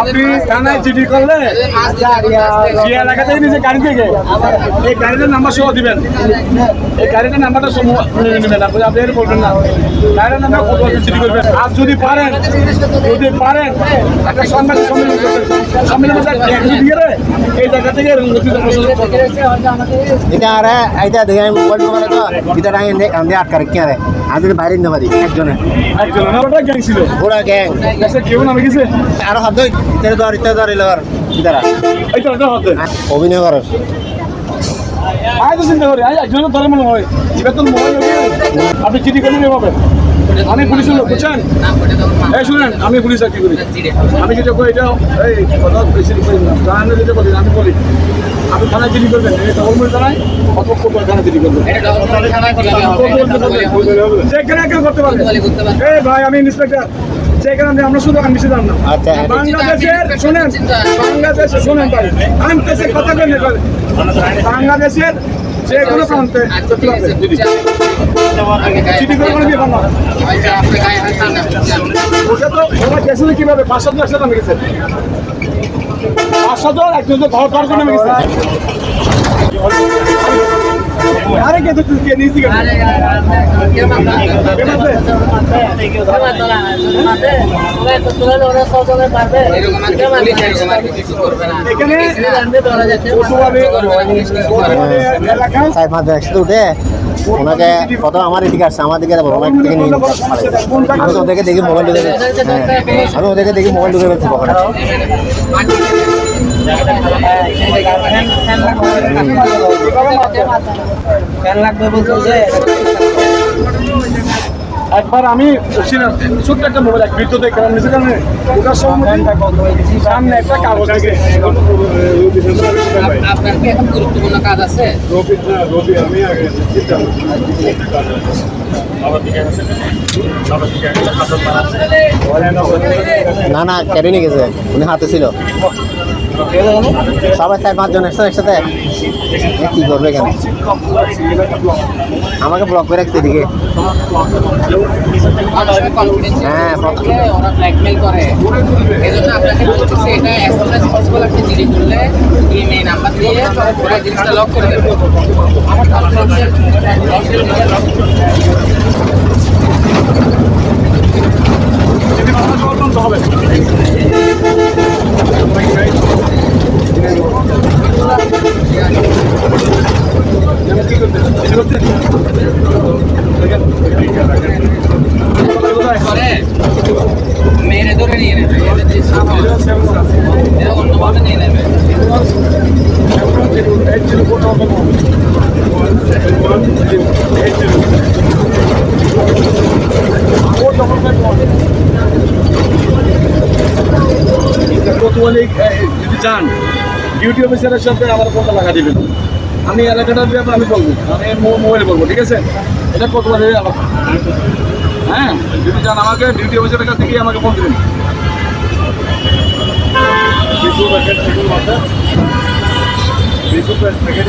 আপনি থানায় চিঠি করলে নিজে গাড়ি থেকে, এই গাড়িটার নাম্বার সহ দিবেন। এই গাড়িটার নাম্বারটা নিয়ে নেবেন আপনি আপনি বলবেন না। নাম্বার চিঠি করবেন। আর যদি পারেন যদি পারেন, একটা সম্মেলন এই জায়গা থেকে এটা এটা দেখে মোবাইল দোকানে তো আমি আটকা রাখি আরে যদি বাইরে নিতে পারি একজনে। একজন গ্যাং ছিল? পুরা গ্যাং কেউ নামে গেছে আরও হাত ধরে ধর ইত্যাদি ধর এটা হতে অভিনয় করার। আয় তো চিন্তা করি আয় একজন ধরে মনে হয়। তো মোবাইল আপনি চিঠি এভাবে আমি পুলিশের লোক বুঝছেন? এই শুনেন আমি পুলিশ আর কি করি? আমি যেটা করি এটা এই কথা বেশি আমি বলি। আপনি থানায় জিডি করবেন এটা ডবল থানায় অথবা কোথাও থানায় জিডি করবেন। যেখানে কেউ করতে পারবেন এই ভাই আমি ইন্সপেক্টর। যেখানে আমি- আমরা শুধু আমি শুধু না আচ্ছা। বাংলাদেশের শোনেন বাংলাদেশে শোনেন ভাই। সে কথা বলি বাংলাদেশের যে কোনো প্রান্তে চিঠি করে কোনো বিয়ে না ওটা তো ওরা গেছিল কীভাবে? পাঁচ সাত একসাথে নামে গেছে পাঁচ সাত একজন ঘর ঘর করে নামে গেছে আরে কে তো কে নিয়েছি কেন এখানে পটুয়ালি পটুয়ালি এলাকা সাইড মাঝে একসাথে উঠে। ওনাকে কত আমার এদিকে আসছে, আমার দিকে ওনার থেকে নিয়ে আমি তো ওদেরকে দেখি মোবাইল ঢুকে হ্যাঁ। আমি ওদেরকে দেখি মোবাইল ঢুকে ফেলছি পকেটে। একবার আমি ছোট্ট একটা মোবাইল এক বৃত্ত দেখে নিচে কারণে ওটার সামনে একটা কাগজ আছে আপনার কি এখন গুরুত্বপূর্ণ কাজ আছে। না না কেটে নিয়ে গেছে। উনি হাতে ছিল। সবাই চার পাঁচজন একসাথে একসাথে কি করবে কেন আমাকে ব্লক করে রাখছে এদিকে। হ্যাঁ, ওরা ব্ল্যাকমেল করে এই জন্য আপনাকে বলতেছি এটা অ্যাজ সুন অ্যাজ পসিবল আপনি জিডি করলে ইমেল নাম্বার দিয়ে ওরা জিনিসটা লক করে দেবে হবে করে মেরে ধরে নিয়ে নেবে এদের যে সাহস এরা অন্যভাবে নিয়ে নেবে কোতোয়ালি যদি যান ডিউটি অফিসারের সাথে আমার ফোনটা লাগা দিবেন। আমি এলাকাটার ব্যাপারে আমি বলব, আমি মোবাইলে বলব, ঠিক আছে? এটা কোতোয়ালি এলাকা যদি যান আমাকে ডিউটি অফিসারের কাছে গিয়ে আমাকে ফোন দিলেন। প্যাকেট